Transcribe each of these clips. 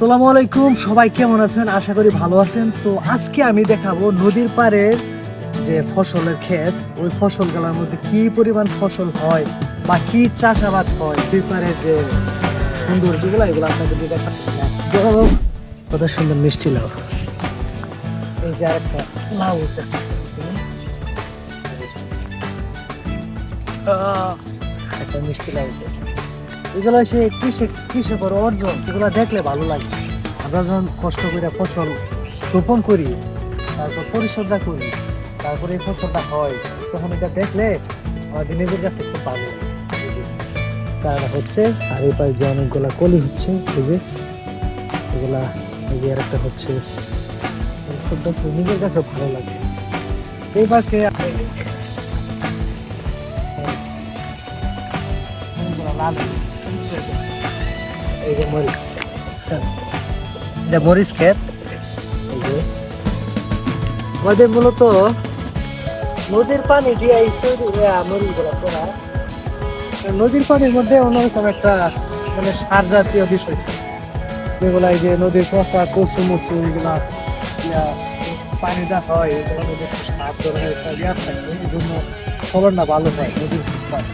আসসালামু আলাইকুম, সবাই কেমন আছেন? আশা করি ভালো আছেন। তো আজকে আমি দেখাবো নদীর পাড়ে যে ফসলের ক্ষেত, ওই ফসলগুলোর মধ্যে কি পরিমাণ ফসল হয় বা কি চাষাবাদ হয়, দুই পাড়ে যে সুন্দর যেগুলো এগুলো আপনাদের দেখাবো কত সুন্দর মিষ্টি লাউ। এই যে একটা লাউ উঠতেছে। একটা মিষ্টি লাউ উঠেছে এগুলো সে কৃষক কৃষকের অর্জন? এগুলো দেখলে ভালো লাগে। আমরা যখন কষ্ট করে ফসল রোপণ করি, তারপর পরিচর্যা করি, তারপরে এই ফসলটা হয়, তখন এটা দেখলে আমাদের নিজের কাছে খুব ভালো চারা হচ্ছে, আর এই পাশে যে অনেকগুলা কলি হচ্ছে, এই যে এগুলা, এই যে একটা হচ্ছে নিজের কাছে ভালো লাগে। এই পাশে লাল হয়েছে। এই যে মরিচ বুঝছেন? এটা মরিচ ক্ষেত এই যে আমাদের মূলত নদীর পানি দিয়ে এই তৈরি মরিচ করা নদীর পানির মধ্যে অন্যরকম একটা মানে সার জাতীয় বিষয়। যেগুলা এই যে নদীর পচা কচু মুচু এগুলা ইয়া, পানিটা হয় এগুলোর মধ্যে সার ধরনের ইয়া থাকে এই জন্য ফলনটা ভালো হয় নদীর পানি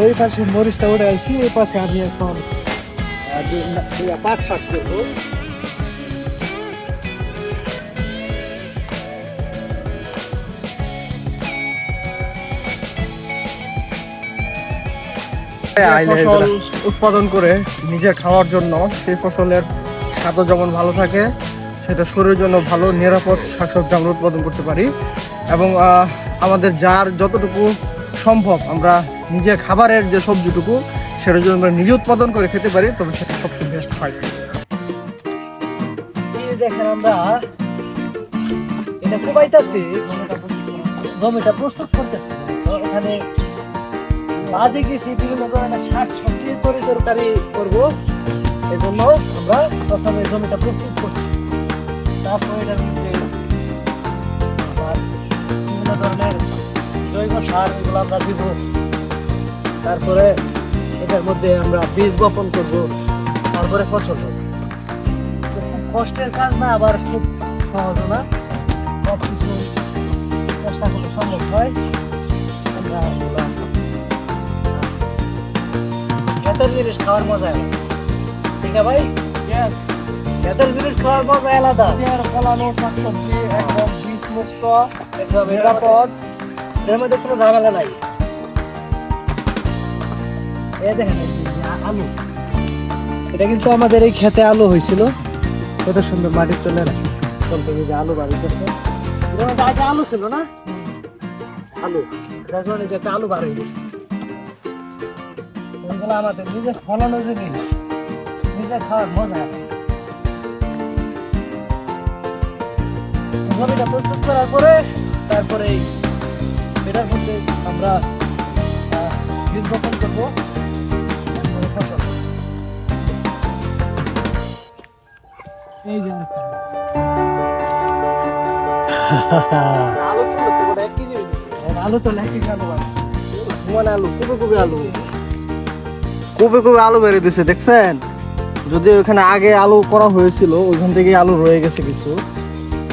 ওই পাশে মরিচটা উঠে আসি এই পাশে আমি এখন পাট শাক করব। ফসল উৎপাদন করে নিজের খাওয়ার জন্য সেই ফসলের স্বাদও যেমন ভালো থাকে সেটা শরীরের জন্য ভালো নিরাপদ শাকসবজি আমরা উৎপাদন করতে পারি। এবং আমাদের যার যতটুকু সম্ভব আমরা নিজের খাবারের যে সবজিটুকু সেটা যদি আমরা নিজে উৎপাদন করে খেতে পারি, তবে সেটা সবচেয়ে বেস্ট হয়। দেখেন আমরা, এটা কোবাইতেছি জমিটা প্রস্তুত করতেছি। এখানে বাজে গেছি, বিভিন্ন ধরনের শাক সবজি তরি তরকারি করব। এই জন্য আমরা প্রথমে জমিটা প্রস্তুত করছি। তারপরে এটার মধ্যে বিভিন্ন ধরনের জৈব সার, এগুলো আমরা দিব। তারপরে এটার মধ্যে আমরা বীজ বপন করব তারপরে ফসল হবে। খুব কষ্টের কাজ না আবার খুব সহজ না। সব কিছু চেষ্টা করলে সম্ভব হয়। আমরা ক্ষেতের জিনিস খাওয়ার মজা আলাদা। ঠিক আছে ভাই? ক্ষেতের জিনিস খাওয়ার মজা আলাদা। ফলানো শাকসবজি একদম বীজ মুক্ত একদম নিরাপদ। এর মধ্যে কোনো ঝামেলা নাই। আলু, এটা কিন্তু আমাদের এই খেতে আলু হয়েছিল। কত সুন্দর মাটির চলে না তখন থেকে যে আলু বাড়ি করছে। আলু ছিল না? আলু যে আলু এগুলো আমাদের নিজে ফলানো জিনিস নিজে খাওয়ার মজা। জমিটা প্রস্তুত করার পরে, তারপরে এটার মধ্যে আমরা বীজ বপন করব। এই যে আরেকটা। আলু তো এক কেজি আলু তো আলু আছে মানে আলু কুবে কুবে আলু? কুবে কুবে আলু বেড়ে দিছে দেখছেন? যদি ওখানে আগে আলু করা হয়েছিল ওইখান থেকে আলু রয়ে গেছে কিছু।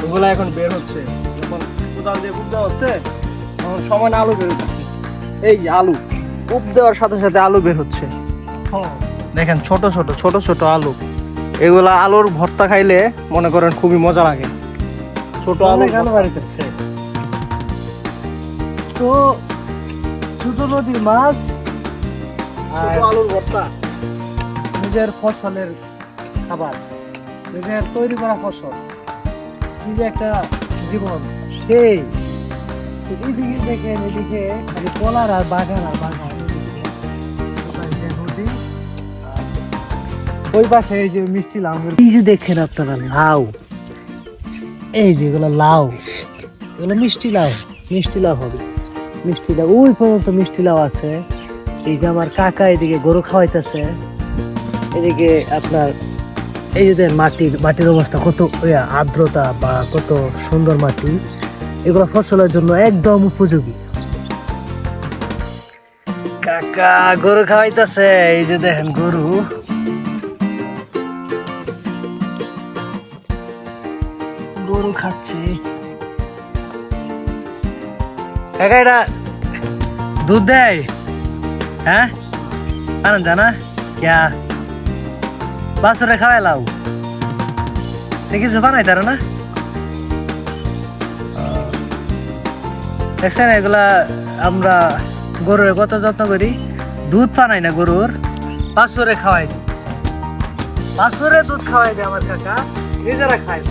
ওগুলো এখন বের হচ্ছে। যখন কোদাল দিয়ে কূপ দেওয়া হচ্ছে তখন সমান আলু বের হচ্ছে। এই যে আলু কূপ দেওয়ার সাথে সাথে আলু বের হচ্ছে। হ্যাঁ। দেখেন ছোট ছোট ছোট ছোট আলু। এগুলা আলুর ভর্তা খাইলে মনে করেন খুবই মজা লাগে। ছোট আলু আলু বাড়িতেছে তো ছোট নদীর মাছ আর আলুর ভর্তা। নিজের ফসলের খাবার নিজের তৈরি করা ফসল নিজে একটা জীবন সেই। এদিকে দেখেন এদিকে খালি কলার আর বাগান আর বাগান। ওই পাশে এই যে মিষ্টি লাউ এই যে দেখেন আপনারা, লাউ। এই যে এগুলো লাউ। এগুলো মিষ্টি লাউ মিষ্টি লাউ হবে। মিষ্টি লাউ, ওই পর্যন্ত মিষ্টি লাউ আছে। এই যে আমার কাকা এদিকে গরু খাওয়াইতেছে। এদিকে আপনার, এই যে মাটির মাটির অবস্থা কত আর্দ্রতা বা কত সুন্দর মাটি। এগুলো ফসলের জন্য একদম উপযোগী। কাকা গরু খাওয়াইতেছে, এই যে দেখেন গরু। খাচ্ছে। দুধ দেয়? হ্যাঁ? আনন্দ জানা ক্যা বাসুরে খাওয়াই লাও। কিছু বানাই তারা না? দেখছেন, এগুলা আমরা গরুর কত যত্ন করি? দুধ পানাই না গরুর, বাছুরে খাওয়াই। বাছুরে দুধ খাওয়াই দেয় আমার কাকা, নিজেরা খায়।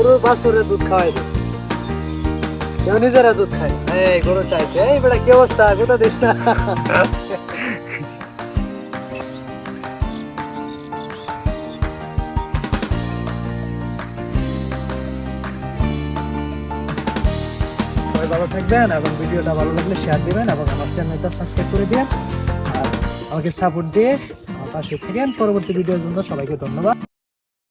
গরুর বাছুরে দুধ খাওয়াই দেয় কেউ নিজেরা দুধ খায়। এই, গরু চাইছে। এই বেটা, কি অবস্থা? কোথা দিস না। ভালো থাকবেন এবং ভিডিওটা ভালো লাগলে শেয়ার দিবেন এবং আমার চ্যানেলটা সাবস্ক্রাইব করে দিবেন। আর আমাকে সাপোর্ট দিয়ে পাশে থাকেন। পরবর্তী ভিডিওর জন্য সবাইকে ধন্যবাদ।